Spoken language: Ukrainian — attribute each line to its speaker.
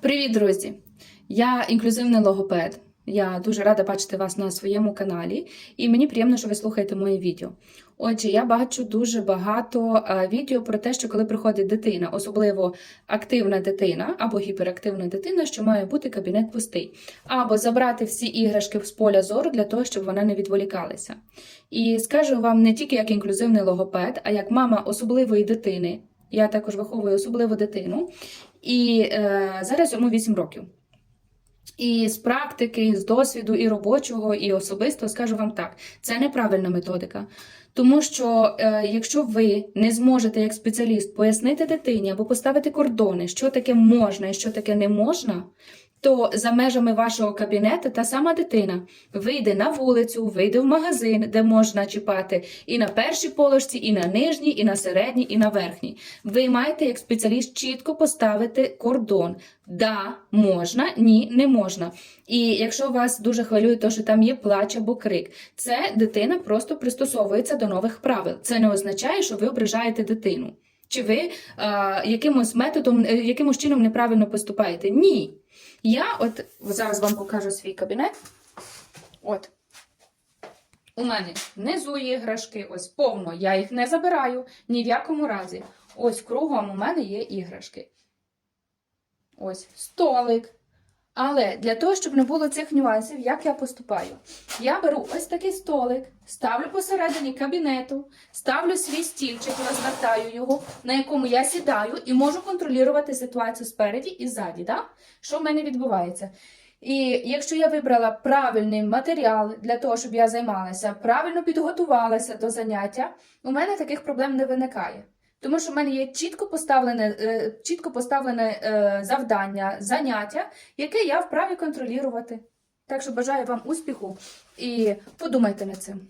Speaker 1: Привіт, друзі! Я інклюзивний логопед. Я дуже рада бачити вас на своєму каналі, і мені приємно, що ви слухаєте моє відео. Отже, я бачу дуже багато е, відео про те, що коли приходить дитина, особливо активна дитина або гіперактивна дитина, що має бути кабінет пустий, або забрати всі іграшки з поля зору для того, щоб вона не відволікалася. І скажу вам не тільки як інклюзивний логопед, а як мама особливої дитини. Я також виховую особливу дитину. І е, зараз йому 8 років. І з практики, з досвіду і робочого, і особисто скажу вам так: це неправильна методика. Тому що е, якщо ви не зможете як спеціаліст пояснити дитині або поставити кордони, що таке можна і що таке не можна, то за межами вашого кабінету та сама дитина вийде на вулицю, вийде в магазин, де можна чіпати і на першій положці, і на нижній, і на середній, і на верхній. Ви маєте як спеціаліст чітко поставити кордон. Да, можна, ні, не можна. І якщо вас дуже хвилює, то що там є плач або крик, це дитина просто пристосовується до нових правил. Це не означає, що ви ображаєте дитину. Чи ви е, якимось методом, е, якимось чином неправильно поступаєте? Ні. Я от зараз вам покажу свій кабінет. От. У мене внизу є іграшки, ось повно. Я їх не забираю ні в якому разі. Ось кругом у мене є іграшки. Ось столик. Але для того, щоб не було цих нюансів, як я поступаю? Я беру ось такий столик, ставлю посередині кабінету, ставлю свій стільчик, розвертаю його, на якому я сідаю і можу контролювати ситуацію спереді і ззаді. Да? Що в мене відбувається? І якщо я вибрала правильний матеріал для того, щоб я займалася, правильно підготувалася до заняття, у мене таких проблем не виникає. Тому що в мене є чітко поставлене, е, чітко поставлене е, завдання, заняття, яке я вправі контролювати. Так що бажаю вам успіху і подумайте над цим.